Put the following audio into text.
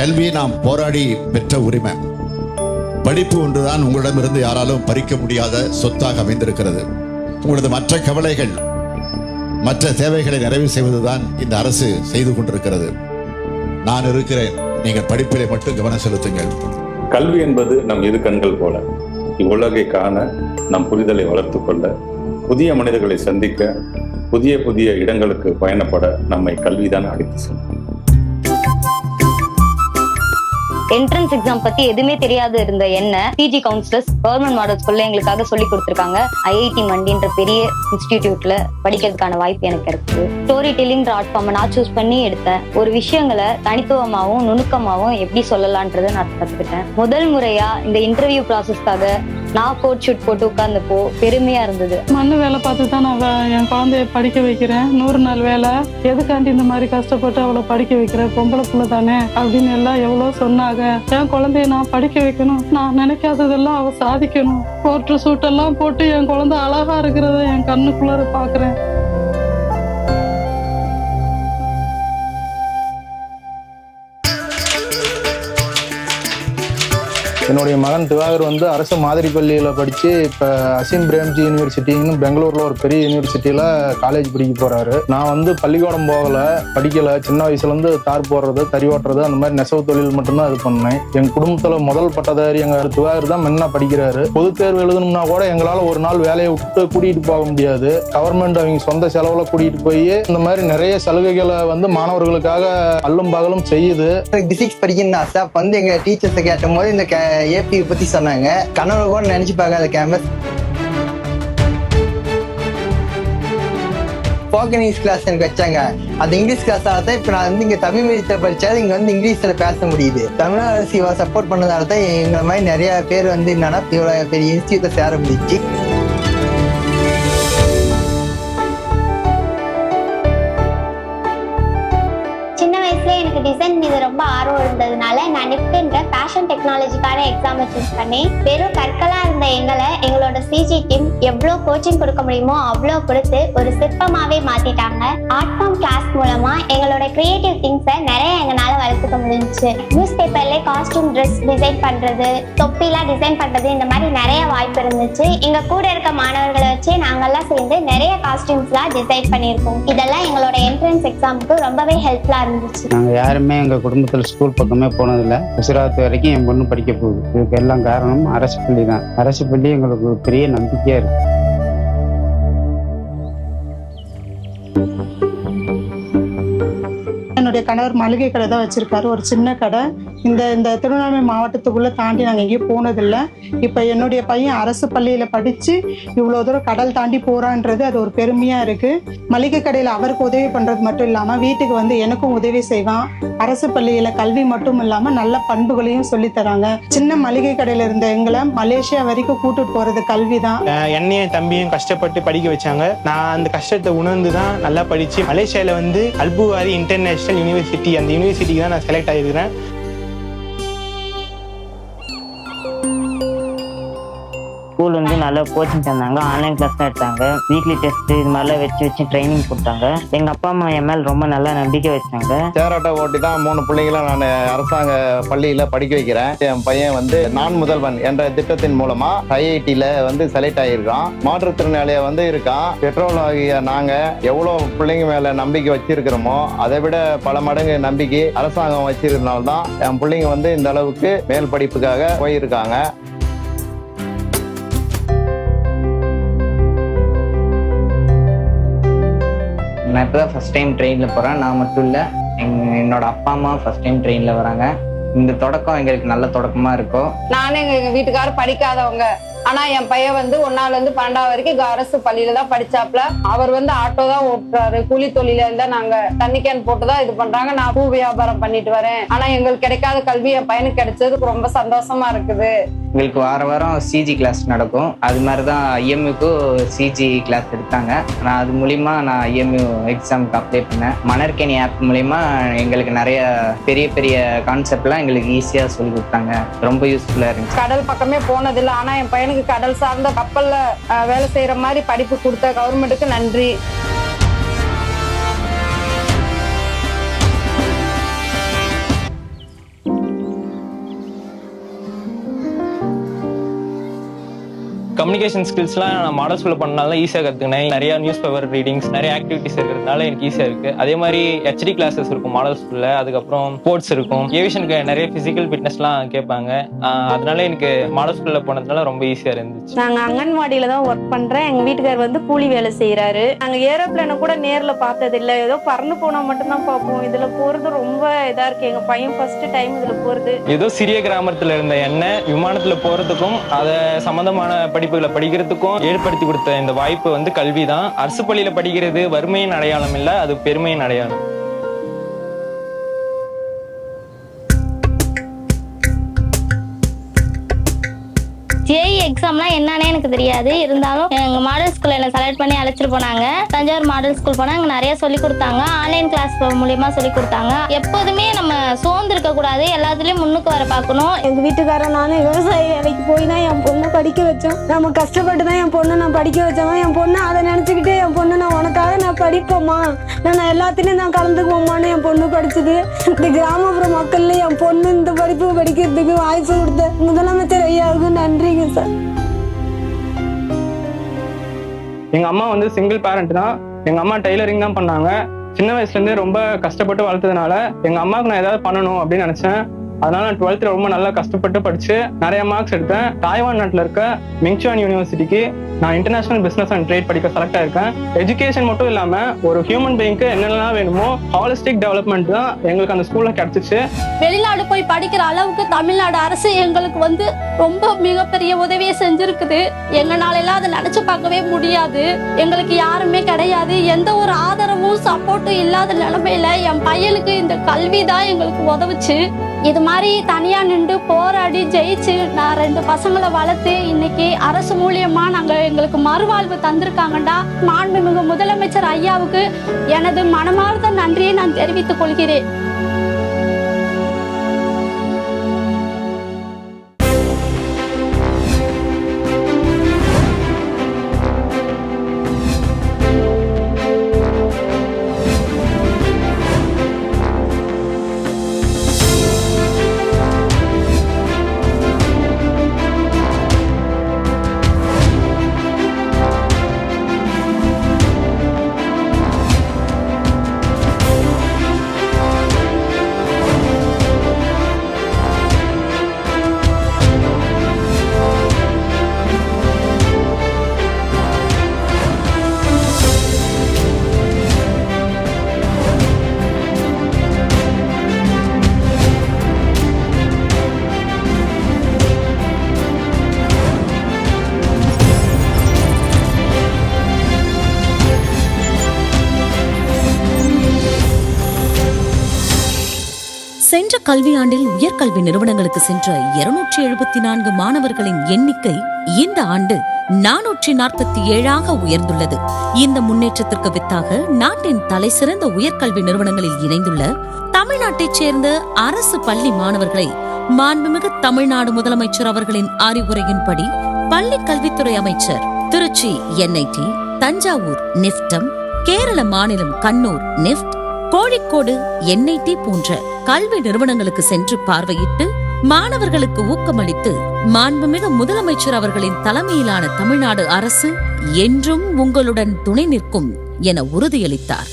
கல்வி நாம் போராடி பெற்ற உரிமை. படிப்பு ஒன்றுதான் உங்களிடமிருந்து யாராலும் பறிக்க முடியாத சொத்தாக அமைந்திருக்கிறது. உங்களது மற்ற கவலைகள் மற்ற தேவைகளை நிறைவு செய்வதுதான் இந்த அரசு செய்து கொண்டிருக்கிறது. நான் இருக்கிறேன். நீங்கள் படிப்பிலே மட்டும் கவனம் செலுத்துங்கள். கல்வி என்பது நம் இரு கண்கள் போல. இவ்வுலகை காண நம் புரிதலை வளர்த்துக்கொள்ள புதிய மனிதர்களை சந்திக்க புதிய புதிய இடங்களுக்கு பயணப்பட நம்மை கல்விதான் அழைத்து செல்லும். என்ட்ரன்ஸ் எக்ஸாம் பத்தி எதுவுமே தெரியாது இருந்த என்ன பிஜி கவுன்சிலர்ஸ் கவர்மெண்ட் மாடல் ஸ்கூல்ல எங்களுக்காக சொல்லி கொடுத்துருக்காங்க. ஐஐடி மண்டின்ற பெரிய இன்ஸ்டிடியூட்ல படிக்கிறதுக்கான வாய்ப்பு எனக்கு இருக்கு ஸ்டோரி டெல்லிங் ஆர்ட் நான் சூஸ் பண்ணி எடுத்தேன். ஒரு விஷயங்களை தனித்துவமாகவும் நுணுக்கமாகவும் எப்படி சொல்லலான்றதை நான் கத்துக்கிட்டேன். முதல் முறையா இந்த இன்டர்வியூ ப்ராசஸ்க்காக நான் கோட் ஷூட் போட்டு உட்கார்ந்தப்போ பெருமையா இருந்தது. மண்ணு வேலை பார்த்து தான் நான் என் குழந்தைய படிக்க வைக்கிறேன். நூறு நாள் வேலை. எதுக்காண்டி இந்த மாதிரி கஷ்டப்பட்டு அவளை படிக்க வைக்கிறேன் பொம்பளை புள்ள தானே? அப்படின்னு எல்லாம் எவ்வளோ சொன்னாங்க. என் குழந்தைய நான் படிக்க வைக்கணும். நான் நினைக்காததெல்லாம் அவ சாதிக்கணும். கோட்டு சூட்டெல்லாம் போட்டு என் குழந்தை அழகா இருக்கிறத என் கண்ணுக்குள்ளார பாக்குறேன் என்னுடைய மகன் திவாகர் வந்து அரசு மாதிரி பள்ளியில் படித்து இப்போ அசீம் பிரேம்ஜி யூனிவர்சிட்டின்னு பெங்களூரில் ஒரு பெரிய யூனிவர்சிட்டியில் காலேஜ் படிக்க போகிறாரு நான் வந்து பள்ளிக்கூடம் போகலை படிக்கலை. சின்ன வயசுலேருந்து தார் போடுறது தறி ஓட்டுறது அந்த மாதிரி நெசவு தொழில் மட்டும்தான் இது பண்ணேன். எங்கள் குடும்பத்தில் முதல் பட்டதாரி எங்கள் திவாகர் தான் மென்னா படிக்கிறாரு. பொது தேர்வு எழுதணும்னா கூட எங்களால் ஒரு நாள் வேலையை விட்டு கூட்டிகிட்டு போக முடியாது. கவர்மெண்ட் அவங்க சொந்த செலவில் கூட்டிகிட்டு போய் இந்த மாதிரி நிறைய சலுகைகளை வந்து மாணவர்களுக்காக அல்லும் பகலும் செய்யுது. டிசிக்ஸ் படிக்கணும் படிக்கணும்னு ஆசை. வந்து எங்கள் டீச்சர்ஸை கேட்டும் போது இந்த ஏபி பத்தி சொன்னாங்க. கனவு கூட நினைச்சு பார்க்காத கேம்பஸ் ஸ்போக்கன் இங்கிலீஷ் கிளாஸ் எனக்கு வச்சாங்க. அந்த இங்கிலீஷ் கிளாஸ் தான் இப்போ நான் வந்து இங்கே தமிழ் மீடியத்தில் படித்தால் இங்கே வந்து இங்கிலீஷில் பேச முடியுது. தமிழ்நாடு சப்போர்ட் பண்ணதால தான் எங்களை மாதிரி நிறைய பேர் வந்து என்னன்னா இவ்வளோ பெரிய இன்ஸ்டியூட்டை சேர முடிச்சு டிசைன் மீது ரொம்ப ஆர்வம் இருந்ததுனால நான் நிஃப்ட்ன்ற ஃபேஷன் டெக்னாலஜிக்கான எக்ஸாமை சூஸ் பண்ணி வெறும் கற்களா இருந்த எங்களை எங்களோட சிஜி டீம் எவ்வளோ கோச்சிங் கொடுக்க முடியுமோ அவ்வளோ கொடுத்து ஒரு சிற்பமாவே மாத்திட்டாங்க. ஆர்ட் ஃபார்ம் கிளாஸ் மூலமா எங்களோட கிரியேட்டிவ் திங்ஸை நிறைய எங்களால வளர்த்துக்க முடிஞ்சுச்சு. நியூஸ் பேப்பர்ல காஸ்டியூம் ட்ரெஸ் டிசைன் பண்றது தொப்பிலாம் டிசைன் பண்றது இந்த மாதிரி நிறைய வாய்ப்பு இருந்துச்சு. எங்க கூட இருக்க மாணவர்களை வச்சு நாங்கெல்லாம் சேர்ந்து நிறைய காஸ்டியூம்ஸ்லாம் டிசைன் பண்ணியிருக்கோம். இதெல்லாம் எங்களோட என்ட்ரன்ஸ் எக்ஸாமுக்கு ரொம்பவே ஹெல்ப்ஃபுல்லாக இருந்துச்சு. நாங்கள் யாருமே எங்கள் குடும்பத்தில் ஸ்கூல் பக்கமே போனதில்லை. உசிராத்து வரைக்கும் என் பொண்ணு படிக்க போகுது. இதுக்கு எல்லாம் காரணம் அரசு பள்ளி தான். அரசு பள்ளி எங்களுக்கு பெரிய நம்பிக்கையாக இருக்கு. என்னுடைய கணவர் மளிகை கடை தான் வச்சிருக்காரு. ஒரு சின்ன கடை. இந்த இந்த திருவண்ணாமலை மாவட்டத்துக்குள்ள தாண்டி நாங்கள் எங்கேயும் போனதில்லை. இப்போ என்னுடைய பையன் அரசு பள்ளியில் படித்து இவ்வளோ தூரம் கடல் தாண்டி போகிறான்றது அது ஒரு பெருமையாக இருக்குது மளிகை கடையில் அவருக்கு உதவி பண்ணுறது மட்டும் இல்லாமல் வீட்டுக்கு வந்து எனக்கும் உதவி செய்வான். அரசு பள்ளியில் கல்வி மட்டும் இல்லாமல் நல்ல பண்புகளையும் சொல்லித்தராங்க சின்ன மளிகை கடையில் இருந்த எங்களை மலேசியா வரைக்கும் கூட்டிட்டு போகிறது கல்வி தான் என்னையும் தம்பியும் கஷ்டப்பட்டு படிக்க வச்சாங்க. நான் அந்த கஷ்டத்தை உணர்ந்து தான் நல்லா படித்து மலேசியாவில் வந்து அல்புவாரி இன்டர்நேஷ்னல் யூனிவர்சிட்டி அந்த யூனிவர்சிட்டிக்கு தான் நான் செலக்ட் ஆகிருக்கிறேன் நல்லா கோச்சிங் தந்தாங்க ஆன்லைன் கிளாஸ் தான் எடுத்தாங்க. வீக்லி டெஸ்ட் இது மாதிரிலாம் வச்சு வச்சு ட்ரைனிங் கொடுத்தாங்க. எங்கள் அப்பா அம்மா என் மேல் ரொம்ப நல்லா நம்பிக்கை வச்சாங்க. சேராட்டை ஓட்டி தான் மூணு பிள்ளைங்களை நான் அரசாங்க பள்ளியில படிக்க வைக்கிறேன். என் பையன் வந்து நான் முதல்வன் என்ற திட்டத்தின் மூலமா ஐஐடியில வந்து செலக்ட் ஆகியிருக்கான் மாற்றுத்திறனாளியா வந்து இருக்கான். பெட்ரோல் ஆகிய நாங்க எவ்வளவு பிள்ளைங்க மேல நம்பிக்கை வச்சிருக்கிறோமோ அதை விட பல மடங்கு நம்பிக்கை அரசாங்கம் வச்சிருந்தனால்தான் என் பிள்ளைங்க வந்து இந்த அளவுக்கு மேல் படிப்புக்காக போயிருக்காங்க. நான் இப்போ தான் ஃபஸ்ட் டைம் ட்ரெயினில் போகிறேன் நான் மட்டும் இல்லை எங் என்னோட அப்பா அம்மா ஃபஸ்ட் டைம் ட்ரெயினில் வராங்க. இந்த தொடக்கம் எங்களுக்கு நல்ல தொடக்கமாக இருக்கும். நானும் எங்கள் வீட்டுக்காரர் படிக்காதவங்க. ஆனா என் பையன் வந்து ஒன்னால இருந்து பன்னெண்டாவது வரைக்கும் அரசு பள்ளியில தான் படிச்சாப்ல அவர் வந்து ஆட்டோ தான் ஓட்டுறாரு. கூலி தொழில இருந்தா நாங்க தண்ணி கேன் போட்டு தான் இது பண்றாங்க. நான் பூ வியாபாரம் பண்ணிட்டு வரேன். ஆனா எங்களுக்கு கிடைக்காத கல்வி என் பையனுக்கு கிடைச்சதுக்கு ரொம்ப சந்தோஷமா இருக்குது. எங்களுக்கு வார வாரம் சிஜி கிளாஸ் நடக்கும். அது மாதிரி தான் ஐஎம்யூக்கும் சிஜி கிளாஸ் எடுத்தாங்க. நான் அது மூலிமா நான் ஐஎம்யூ எக்ஸாமுக்கு அப்ளை பண்ணேன். மணற்கேணி ஆப் மூலிமா எங்களுக்கு நிறைய பெரிய பெரிய கான்செப்ட்லாம் எங்களுக்கு ஈஸியாக சொல்லி கொடுத்தாங்க. ரொம்ப யூஸ்ஃபுல்லாக இருந்துச்சு. கடல் பக்கமே போனதில்லை. ஆனா என் எனக்கு கடல் சார்ந்த கப்பல்ல வேலை செய்யற மாதிரி படிப்பு கொடுத்த கவர்மெண்ட்டுக்கு நன்றி. கம்யூனிகேஷன் ஸ்கில்ஸ்லாம் நான் மாடல் ஸ்கூலில் பண்ணனால ஈஸியாக கற்றுக்கினேன் நிறைய நியூஸ் பேப்பர் ரீடிங்ஸ் நிறைய ஆக்டிவிட்டிஸ் இருக்கிறதுனால எனக்கு ஈஸியாக இருக்கு. அதே மாதிரி ஹெச்டி கிளாஸஸ் இருக்கும் மாடல் ஸ்கூலில் அதுக்கப்புறம் ஸ்போர்ட்ஸ் இருக்கும். ஏவிஷனுக்கு நிறைய ஃபிசிக்கல் ஃபிட்னஸ்லாம் கேட்பாங்க. அதனால எனக்கு மாடல் ஸ்கூலில் போனதுனால ரொம்ப ஈஸியாக இருந்துச்சு. நாங்க அங்கன்வாடியில தான் ஒர்க் பண்றேன். எங்க வீட்டுக்கார் வந்து கூலி வேலை செய்யறாரு நாங்க ஏரோப்ளேனை கூட நேர்ல பார்த்தது இல்ல ஏதோ பறந்து போனா மட்டும்தான் பார்ப்போம். இதுல போறது ரொம்ப இதா இருக்கு. எங்க பையன் ஃபர்ஸ்ட் டைம் இதுல போறது. ஏதோ சிறிய கிராமத்துல இருந்த என்ன விமானத்துல போறதுக்கும் அதை சம்பந்தமான படிப்புகளை படிக்கிறதுக்கும் ஏற்படுத்தி கொடுத்த இந்த வாய்ப்பு வந்து கல்வி தான் அரசு பள்ளியில படிக்கிறது வறுமையின் அடையாளம் இல்லை அது பெருமையின் அடையாளம். எக்ஸாம்லாம் என்னன்னே எனக்கு தெரியாது. இருந்தாலும் எங்க மாடல் ஸ்கூல்ல என்ன செலக்ட் பண்ணி அழைச்சிட்டு போனாங்க. தஞ்சாவூர் மாடல் ஸ்கூல் போனா அங்க நிறைய சொல்லி கொடுத்தாங்க. ஆன்லைன் கிளாஸ் மூலியமா சொல்லி கொடுத்தாங்க. எப்போதுமே நம்ம சோர்ந்து இருக்க கூடாது. எல்லாத்துலயும் முன்னுக்கு வர பார்க்கணும். எங்க வீட்டுக்காரன் நானும் விவசாய வேலைக்கு போய் தான் என் பொண்ணை படிக்க வச்சோம். நம்ம கஷ்டப்பட்டு தான் என் பொண்ணை நான் படிக்க வச்சோம் என் பொண்ணு அதை நினைச்சுக்கிட்டு என் பொண்ணு நான் உனக்காக நான் படிப்போமா? நான் எல்லாத்துலயும் நான் கலந்துக்குவோமான்னு என் பொண்ணு படிச்சது. இந்த கிராமப்புற மக்கள்ல என் பொண்ணு இந்த படிப்பு படிக்கிறதுக்கு வாய்ப்பு கொடுத்த முதலமைச்சர் ஐயாவுக்கு நன்றிங்க சார். எங்க அம்மா வந்து சிங்கிள் பேரண்ட் தான். எங்க அம்மா டெய்லரிங் தான் பண்ணாங்க. சின்ன வயசுல இருந்தே ரொம்ப கஷ்டப்பட்டு வளர்த்ததுனால எங்க அம்மாவுக்கு நான் ஏதாவது பண்ணணும் அப்படின்னு நினைச்சேன். அதனால நான் டுவெல்த்ல ரொம்ப நல்லா கஷ்டப்பட்டு படிச்சு நிறைய மார்க்ஸ் எடுத்தேன். தாய்வான் நாட்டில் இருக்க மிங்சுவான் யூனிவர்சிட்டிக்கு நான் இன்டர்நேஷனல் பிசினஸ் அண்ட் ட்ரேட் படிக்க செலக்ட் ஆயிருக்கேன். எஜுகேஷன் மட்டும் இல்லாம ஒரு ஹியூமன் பீயிங்க்கு என்னெல்லாம் வேணுமோ ஹாலிஸ்டிக் டெவலப்மெண்ட் தான் எங்களுக்கு அந்த ஸ்கூல்ல கிடைச்சிச்சு. வெளிநாடு போய் படிக்கிற அளவுக்கு தமிழ்நாடு அரசு எங்களுக்கு வந்து ரொம்ப மிகப்பெரிய உதவியை செஞ்சிருக்குது. எங்களால எல்லாம் அதை நினைச்சு பார்க்கவே முடியாது. எங்களுக்கு யாருமே கிடையாது. எந்த ஒரு ஆதரவும் சப்போர்ட்டும் இல்லாத நிலைமையில என் பையனுக்கு இந்த கல்வி தான் எங்களுக்கு உதவுச்சு. இது மாதிரி தனியா நின்று போராடி ஜெயிச்சு நான் ரெண்டு பசங்களை வளர்த்து இன்னைக்கு அரசு மூலியமா நாங்க எங்களுக்கு மறுவாழ்வு தந்திருக்காங்கடா. மாண்புமிகு முதலமைச்சர் ஐயாவுக்கு எனது மனமார்ந்த நன்றியை நான் தெரிவித்துக் கொள்கிறேன். சென்ற கல்வியாண்டில் உயர்கல்வி நிறுவனங்களுக்கு சென்ற இருநூற்றி எழுபத்தி நான்கு மாணவர்களின் எண்ணிக்கை இந்த ஆண்டு நானூற்றி நாற்பத்தி ஏழாக உயர்ந்துள்ளது. இந்த முன்னேற்றத்திற்கு வித்தாக நாட்டின் தலைசிறந்த உயர்கல்வி நிறுவனங்களில் இணைந்துள்ள தமிழ்நாட்டைச் சேர்ந்த அரசு பள்ளி மாணவர்களை மாண்புமிகு தமிழ்நாடு முதலமைச்சர் அவர்களின் அறிவுரையின்படி பள்ளி கல்வித்துறை அமைச்சர் திருச்சி என்ஐடி தஞ்சாவூர் நிஃப்டம் கேரள மாநிலம் கண்ணூர் நிப்ட் கோழிக்கோடு என்ஐடி போன்ற கல்வி நிறுவனங்களுக்கு சென்று பார்வையிட்டு மாணவர்களுக்கு ஊக்கமளித்து மாண்புமிகு முதலமைச்சர் அவர்களின் தலைமையிலான தமிழ்நாடு அரசு என்றும் உங்களுடன் துணை நிற்கும் என உறுதியளித்தார்.